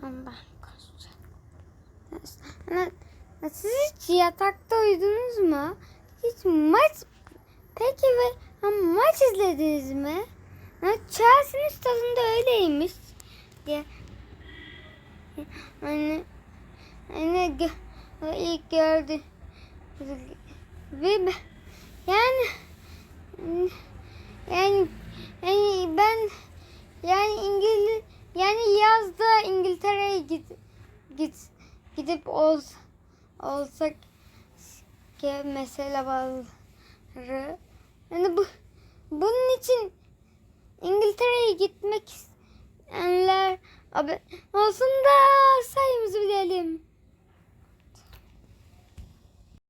Tamam ben kaçacağım. Siz hiç yatakta uyudunuz mu? Hiç maç... Peki ve maç izlediniz mi? Chelsea'nin stadında öyleymiş. Diye. Hani, hani ilk gördü. Ve yani yani yani ben yani İngiliz yani yazda İngiliz İngiltere'ye git git gidip ol, olsak ki mesela bazıları yani bu bunun için İngiltere'ye gitmek isteyenler olsun da sayımızı bilelim.